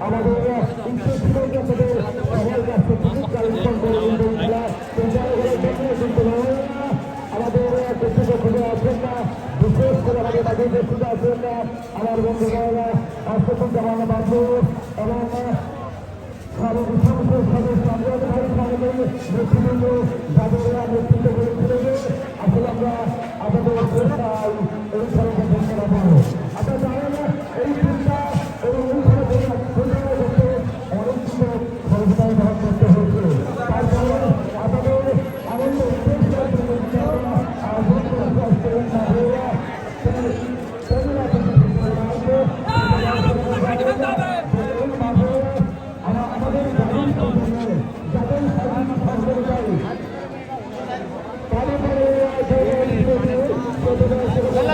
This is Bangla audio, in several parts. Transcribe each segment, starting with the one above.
আমাদের আগে বাকি প্রস্তুত আছেন আমার বন্ধু আশফুল জামান বাবু এবং সাবেক বিশ্ববিদ্যালয়ের আমরা আপনাদের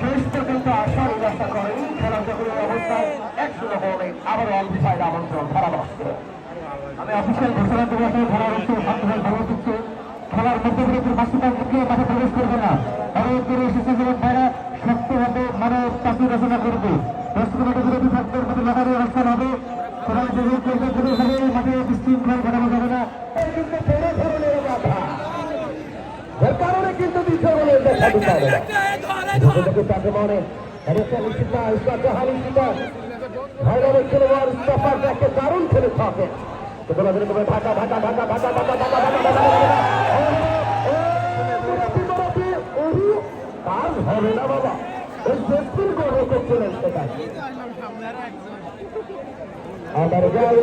শেষ পর্যন্ত আসার ব্যবস্থা করেন খেলার যখন অবস্থায় একশো রকমের আবার অল্পায় আমন্ত্রণ ধারাবাহিক আমি অফিসিয়াল ঘোষণা দেওয়ার সময় ধারাবাহিক ছাত্রদের ধর্মযুক্ত খেলার মধ্যে বিরতির বাস্তবায়ন ঢুকিয়ে মাঠে প্রবেশ করবে না অনেক করে এসেছে যেমন তারা শক্তভাবে মানে চাকরি রচনা করবে রাষ্ট্রপতি বিরোধী ছাত্রদের মধ্যে লাগানো অবস্থান হবে তারা যেগুলো করবে মাঠে বিশৃঙ্খলা ঘটানো যাবে না দারুণ খেলে থাকে ঢাকা ঢাকা ঢাকা ঢাকা ঢাকা ঢাকা কাজ হবে না বাবা ওই জেসির গর্ব করছিলেন সেটা আমার গায়ে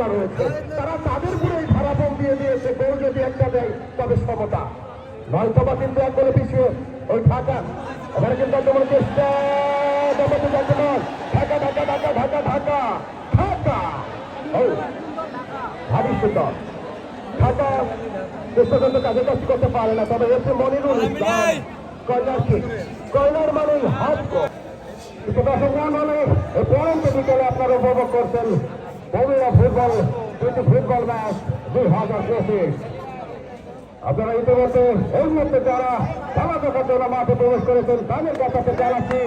সমর্থকরা রয়েছে। তারা তাদের পুরো এই ধারাপন দিয়ে দিয়েছে কেউ যদি একটা দেয় তবে সমতা। নয়তো বা কিন্তু এক বলে পিছিয়ে ওই ঢাকা। এখানে কিন্তু তোমার চেষ্টা ঢাকা ঢাকা ঢাকা ঢাকা ঢাকা ঢাকা। ও ভাবি সুন্দর ঢাকা শেষ পর্যন্ত কাজে কাজ করতে পারে না তবে এসে Monirul Islam corner kick corner মানে হাত গোল। কিন্তু দর্শক মানে পরন্ত বিকেলে আপনারা উপভোগ করছেন। ফুটবল দুটি ফুটবল ম্যাচ দুই হাজার পঁচিশ আপনারা ইতিমধ্যে এই মুহূর্তে যারা খেলা দেখার জন্য মাঠে প্রবেশ করেছেন। তাদের কাছে জানাচ্ছি।